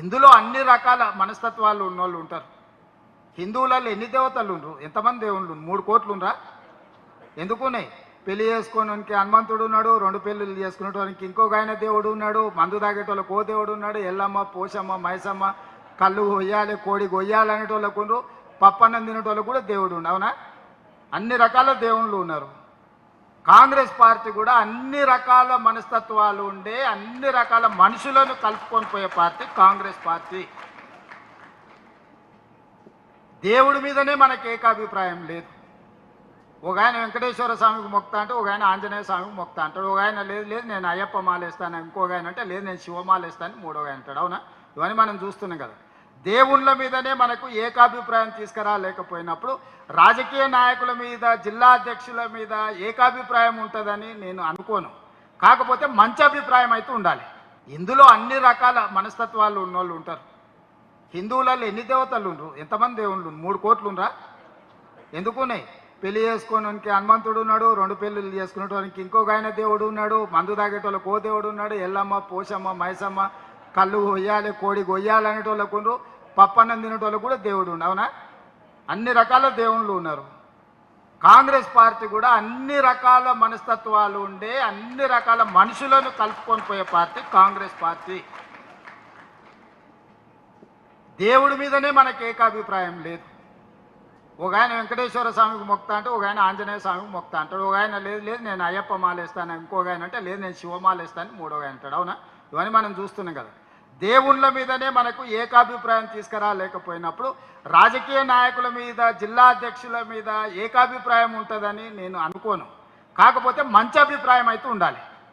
ఇందులో అన్ని రకాల మనస్తత్వాలు ఉన్నోళ్ళు ఉంటారు. హిందువులలో ఎన్ని దేవతలు ఉండరు? ఎంతమంది దేవుళ్ళు మూడు కోట్లు ఉండరా? ఎందుకునే పెళ్ళి చేసుకోవడానికి హనుమంతుడు ఉన్నాడు రెండు పెళ్ళిళ్ళు చేసుకునేటోనికి ఇంకొక ఆయన దేవుడు ఉన్నాడు మందు తాగేటోళ్ళకి ఓ దేవుడు ఉన్నాడు ఎల్లమ్మ పోషమ్మ మైసమ్మ కళ్ళు కొయ్యాలి కోడి కొయ్యాలి అనేటోళ్ళకు ఉండరు పప్పన్నం తినేటోళ్ళకు కూడా దేవుడు ఉండు అవునా? అన్ని రకాల దేవుళ్ళు ఉన్నారు. కాంగ్రెస్ పార్టీ కూడా అన్ని రకాల మనస్తత్వాలు ఉండే అన్ని రకాల మనుషులను కలుపుకొని పోయే పార్టీ కాంగ్రెస్ పార్టీ. దేవుడి మీదనే మనకి ఏకాభిప్రాయం లేదు. ఒక ఆయన వెంకటేశ్వర స్వామికి మొక్తా అంటే ఒక ఆయన ఆంజనేయ స్వామికి మొక్తా అంటాడు. ఒక ఆయన లేదు లేదు నేను అయ్యప్ప మాలేస్తాను ఇంకొక ఆయన అంటే లేదు నేను శివమాలేస్తాను మూడో ఆయన అంటాడు. అవునా? ఇవన్నీ మనం చూస్తున్నాం కదా. దేవుళ్ళ మీదనే మనకు ఏకాభిప్రాయం తీసుకురాలేకపోయినప్పుడు రాజకీయ నాయకుల మీద జిల్లా అధ్యక్షుల మీద ఏకాభిప్రాయం ఉంటుందని నేను అనుకోను. కాకపోతే మంచి అభిప్రాయం అయితే ఉండాలి. ఇందులో అన్ని రకాల మనస్తత్వాలు ఉన్నోళ్ళు ఉంటారు. హిందువులలో ఎన్ని దేవతలు ఉండరు? ఎంతమంది దేవుళ్ళు మూడు కోట్లు ఉండరా? ఎందుకున్నాయి పెళ్ళి చేసుకోవడానికి హనుమంతుడు ఉన్నాడు రెండు పెళ్ళిళ్ళు చేసుకునేటోనికి ఇంకొక ఆయన దేవుడు ఉన్నాడు మందు తాగేటోళ్ళకి ఓ దేవుడు ఉన్నాడు ఎల్లమ్మ పోషమ్మ మైసమ్మ కళ్ళు కొయ్యాలి కోడి కొయ్యాలి అనేటోళ్ళకు ఉండరు. పప్పన్నం తినేటోళ్ళు కూడా దేవుడు ఉండు అవునా? అన్ని రకాల దేవుళ్ళు ఉన్నారు. కాంగ్రెస్ పార్టీ కూడా అన్ని రకాల మనస్తత్వాలు ఉండే అన్ని రకాల మనుషులను కలుపుకొని పోయే పార్టీ కాంగ్రెస్ పార్టీ. దేవుడి మీదనే మనకి ఏకాభిప్రాయం లేదు. ఒక ఆయన వెంకటేశ్వర స్వామికి మొక్తా అంటే ఒక ఆయన ఆంజనేయ స్వామికి మొక్తా అంటాడు. ఒక ఆయన లేదు లేదు నేను అయ్యప్ప మాల వేస్తాను ఇంకొక ఆయన అంటే లేదు నేను శివమాలేస్తాను మూడో ఆయన అంటాడు అవునా? ఇవన్నీ మనం చూస్తున్నాం కదా. దేవుళ్ళ మీదనే మనకు ఏకాభిప్రాయం తీసుకురాలేకపోయినప్పుడు రాజకీయ నాయకుల మీద జిల్లా అధ్యక్షుల మీద ఏకాభిప్రాయం ఉంటుందని నేను అనుకోను. కాకపోతే మంచి అభిప్రాయం అయితే ఉండాలి.